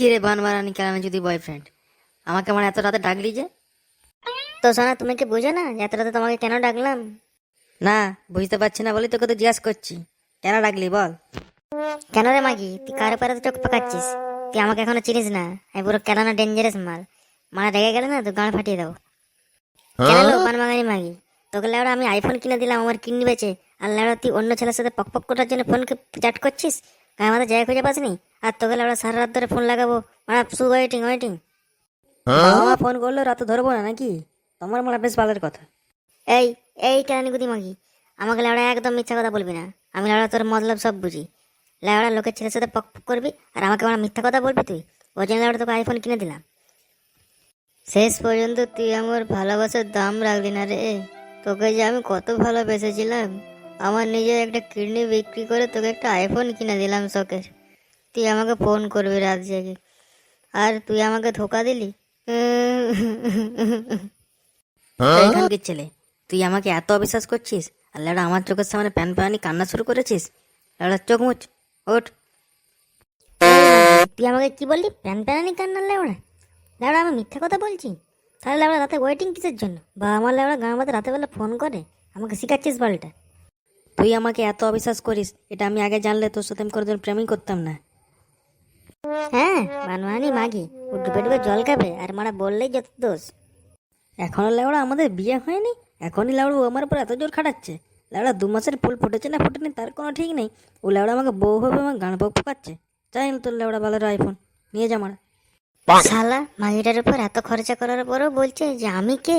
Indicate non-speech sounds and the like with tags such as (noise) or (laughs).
কি রে বানবারানি কেন যদি বয়ফ্রেন্ড আমাকে আমার এত রাতে ডাকলি যে? তো সোনা তুমি কি বুঝো না? যে এত রাতে তোমাকে কেন ডাকলাম? না বুঝতে পারছি না বলি তোকে তো জিজ্ঞাসা করছি। কেন ডাকলি বল? কেন রে মাগি? তুই কার উপরে তো চোখ পাকাচ্ছিস? তুই আমাকে এখনও চিনিস না? আমি পুরো কেন না ডেঞ্জারাস মাল মানে রেগে গেলে না তো গান ফাটিয়ে দেবো। কেন লো মাগানি মাগি? তোকে লেওড়া আমি আইফোন কিনে দিলাম আমার কিডনি বেচে। আর লেওড়া তুই অন্য ছেলের সাথে পক পক করার জন্য ফোনকে চ্যাট করছিস? গায়ে আমাদের জায়গা খুঁজে পাসনি আর তোকে লেওড়া সারা রাত ধরে ফোন লাগাবো। মানে শু ওয়েটিং ওয়েটিং বাবা ফোন করল রাতে ধরবো না নাকি? তোমার মনে বেশ ভালোর কথা। এই এই কেরানি গুদি মাগি আমাকে লেওড়া একদম মিথ্যা কথা বলবি না। আমি লেওড়া তোর মতলব সব বুঝি। লেওড়া লোকের ছেলের সাথে পক পক করবি আর আমাকে আমার মিথ্যা কথা বলবি তুই? ওই জন্য লেওড়া তোকে আইফোন কিনে দিলাম। শেষ পর্যন্ত তুই আমার ভালোবাসার দাম রাখলি না রে। তোকে যে আমি কত ভালোবেসেছিলাম। আমার নিজের একটা কিডনি বিক্রি করে তোকে একটা আইফোন কিনে দিলাম শখের তুই আমাকে ফোন করবি রাত জেগে। আর তুই আমাকে ধোকা দিলি? এইখানকার ছেলে। তুই আমাকে এত অবিশ্বাস করছিস? আর লেড়া আমার চোখের সামনে প্যান প্যানি কান্না শুরু করেছিস? লেড়া চোখ মুচ ওঠ। (laughs) তুই আমাকে কি বললি? প্যান প্যানানি কান্নার লেওড়া? লেওড়া আমি মিথ্যা কথা বলছি? তাহলে লেওড়া রাতে ওয়েটিং কিসের জন্য? বা আমার লেওড়া গাঁ আমাদের রাতে বেলা ফোন করে? আমাকে শিখাচ্ছিস বলটা? তুই আমাকে এত অবিশ্বাস করিস এটা আমি আগে জানলে তোর সাথে আমি কোনোদিন প্রেমই করতাম না। হ্যাঁ বানমানি মাগি ও ডুবে ডুবে জল খাবে আর মারা বললেই যত দোষ। এখনও লেওড়া আমাদের বিয়ে হয়নি? এখনই লেওড়া ও আমার উপর এত জোর খাটাচ্ছে। লেওড়া দু মাসের ফুল ফুটেছে না ফুটেনি তার কোনো ঠিক নেই। ও লেওড়া আমাকে বউ হবে আমার গান বক পোকাচ্ছে। চাই না তোর লেওড়া ভালো আইফোন নিয়ে যা মারা। শালা মাগিটার উপর এত খরচা করার পরও বলছে যে আমি কে?